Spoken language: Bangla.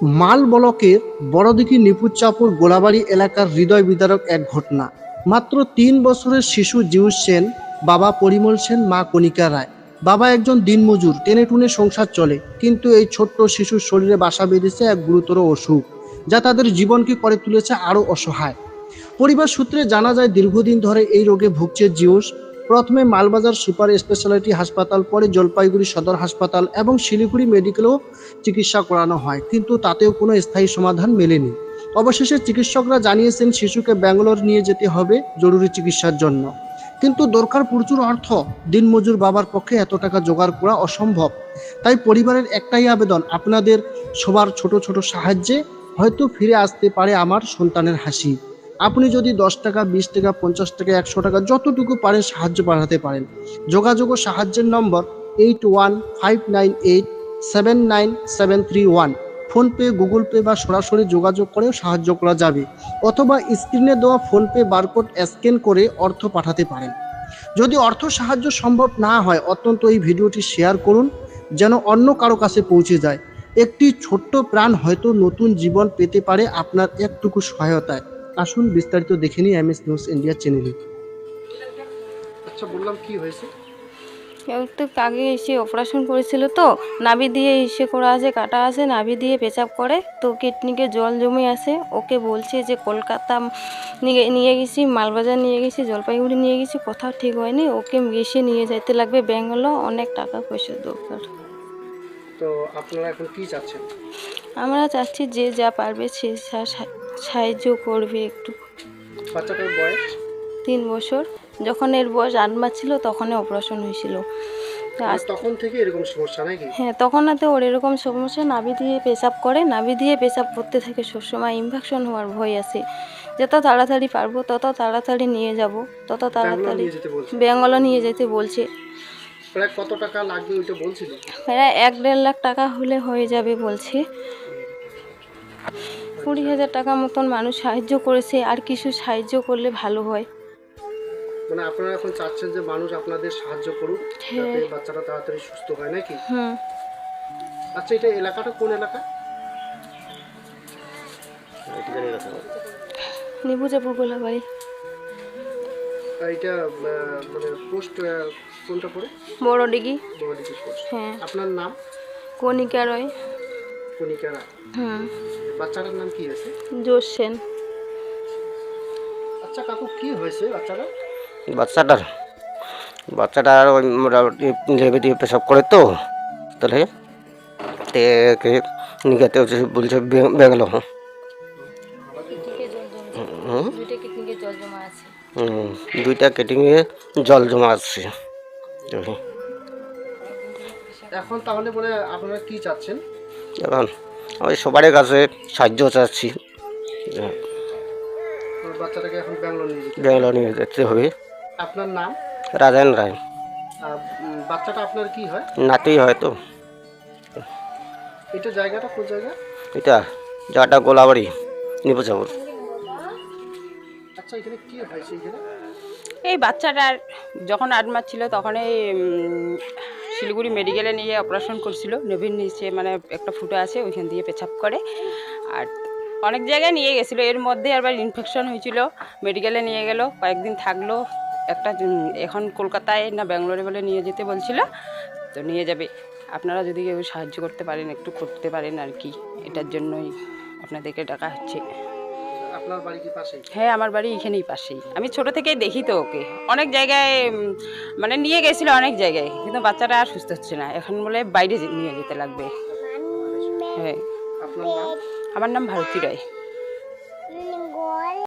মাল ব্লকের বড়দিঘি নিপুচাপুর গোলাবাড়ি এলাকার হৃদয় বিদারক এক ঘটনা। মাত্র তিন বছরের শিশু জিউস সেন, বাবা পরিমল সেন, মা কণিকা রায়। বাবা একজন দিনমজুর, টেনে টুনে সংসার চলে, কিন্তু এই ছোট্ট শিশুর শরীরে বাসা বেঁধেছে এক গুরুতর অসুখ, যা তাদের জীবনকে করে তুলেছে আরও অসহায়। পরিবার সূত্রে জানা যায়, দীর্ঘদিন ধরে এই রোগে ভুগছে জিউস প্রথমে মালবাজার সুপার স্পেশালিটি হাসপাতাল, পরে জলপাইগুড়ি সদর হাসপাতাল এবং শিলিগুড়ি মেডিকেলেও চিকিৎসা করানো হয়, কিন্তু তাতেও কোনো স্থায়ী সমাধান মেলেনি। অবশেষে চিকিৎসকরা জানিয়েছেন, শিশুকে ব্যাঙ্গালোর নিয়ে যেতে হবে জরুরি চিকিৎসার জন্য। কিন্তু দরকার প্রচুর অর্থ, দিনমজুর বাবার পক্ষে এত টাকা জোগাড় করা অসম্ভব। তাই পরিবারের একটাই আবেদন, আপনাদের সবার ছোট ছোট সাহায্যে হয়তো ফিরে আসতে পারে আমার সন্তানের হাসি। আপনি যদি দশ টাকা, বিশ টাকা, পঞ্চাশ টাকা, একশো টাকা যতটুকু পারেন সাহায্য পাঠাতে পারেন। যোগাযোগ ও সাহায্যের number eight one five nine eight seven nine seven three one. PhonePe, Google Pay বা সরাসরি যোগাযোগ করেও সাহায্য করা যাবে। অথবা স্ক্রিনে দেওয়া ফোনপে বারকোড স্ক্যান করে অর্থ পাঠাতে পারেন। যদি অর্থ সাহায্য সম্ভব না হয়, অত্যন্ত এই ভিডিওটি শেয়ার করুন, যেন অন্য কারও কাছে পৌঁছে যায়। একটি ছোট্ট প্রাণ হয়তো নতুন জীবন পেতে পারে আপনার একটুকু সহায়তায়। আসুন বিস্তারিত দেখে নিই এম এস নিউজ ইন্ডিয়া চ্যানেলে। আচ্ছা বললাম কি হয়েছে? একটু আগে এসে অপারেশন করেছিল তো নাভি দিয়ে এসে করা আছে কাটা আছে নাভি দিয়ে পেচাপ করে তো কিডনিকে জল জমে আছে। ওকে বলছে যে কলকাতা নিয়ে নিয়ে গেছি মালবাজার নিয়ে গেছি জলপাইগুড়ি নিয়ে গেছি কোথাও ঠিক হয়নি। ওকে এসে নিয়ে যাইতে লাগবে ব্যাঙ্গালোর অনেক টাকা পয়সার দরকার। তো আপনারা এখন কি চাচ্ছেন? আমরা চাচ্ছি যে যা পারবে সা- সাহায্য করবে একটু। বয়স? তিন বছর। যখন এর বয়স আট মাস ছিল তখনই অপারেশন হয়েছিল। তখন থেকে এরকম সমস্যা নাকি? হ্যাঁ তখন হাতে ওর এরকম সমস্যা নাভি দিয়ে পেশাব করে নাভি দিয়ে পেশাব করতে থাকে সবসময়। ইনফেকশন হওয়ার ভয় আছে। যত তাড়াতাড়ি পারব তত তাড়াতাড়ি নিয়ে যাব। তত তাড়াতাড়ি ব্যাঙ্গালোর নিয়ে যেতে বলছে। প্রায় কত টাকা লাগবে ওইটা বলছিল? প্রায় এক দেড় লাখ টাকা হলে হয়ে যাবে বলছে। কুড়ি হাজার টাকা মতন মানুষ সাহায্য করেছে আর কিছু সাহায্য করলে ভালো হয়। মানে আপনারা এখন চাচ্ছেন যে মানুষ আপনাদের সাহায্য করুক হ্যাঁ। যাতে বাচ্চাটা তাড়াতাড়ি সুস্থ হয় নাকি? হুম। আচ্ছা এটা এলাকাটা কোন এলাকা? নিবুজাপুর গোলাবাড়ি। এটা মানে পোস্ট কোনটা পড়ে? বড় ডিগি বড়দিকে পোস্ট। হ্যাঁ। আপনার নাম? কণিকা রয়। কণিকা রায়। হুম বাচ্চাটার নাম কি আছে? সেন। আচ্ছা কাকু কি হয়েছে বাচ্চাটা বাচ্চাটার? বাচ্চাটার? ওই মোটামুটি লেবে দিয়ে পেশাব করে তো তাহলে তে কে নিগাতে হচ্ছে বলছে বে- বেঙ্গালো হুম, দুইটা কিডনিকে জল জমা আছে। হুম, দুইটা কেটিংয়ে জল জমা আসছে এখন তাহলে বলে আপনারা কি চাচ্ছেন? এখন ওই সবারই কাছে সাহায্য চাচ্ছি। ব্যাঙ্গালোর নিয়ে যেতে হবে। আপনার নাম? রাজেন রায়। বাচ্চাটা আপনার কি হয়? নাতি হয়তো এটা জায়গাটা কোন জায়গা? এটা জায়গাটা গোলাবাড়ি নিপচাপুর। আচ্ছা এখানে কি হয়েছে এখানে এই বাচ্চাটার যখন আট মাস ছিল তখন এই শিলিগুড়ি মেডিকেলে নিয়ে অপারেশন করছিল। নবীন নিচে মানে একটা ফুটো আছে, ওইখান দিয়ে পেছাপ করে। আর অনেক জায়গায় নিয়ে গেছিল। এর মধ্যে আবার ইনফেকশন হয়েছিল। মেডিকেলে নিয়ে গেল, কয়েকদিন থাকল। একটা এখন কলকাতায় না ব্যাঙ্গালোরে বলে নিয়ে যেতে বলছিল। তো নিয়ে যাবে। আপনারা যদি কেউ সাহায্য করতে পারেন, একটু করতে পারেন আর কি। এটার জন্যই আপনাদেরকে ডাকা হচ্ছে। আপনার বাড়ি কি পাশেই? হ্যাঁ আমার বাড়ি এখানেই পাশেই। আমি ছোট থেকেই দেখি তো ওকে। অনেক জায়গায় মানে নিয়ে গেছিল অনেক জায়গায় কিন্তু বাচ্চাটা আর সুস্থ হচ্ছে না। এখন বলে বাইরে নিয়ে যেতে লাগবে। হ্যাঁ। আপনার নাম? আমার নাম ভারতী রায়।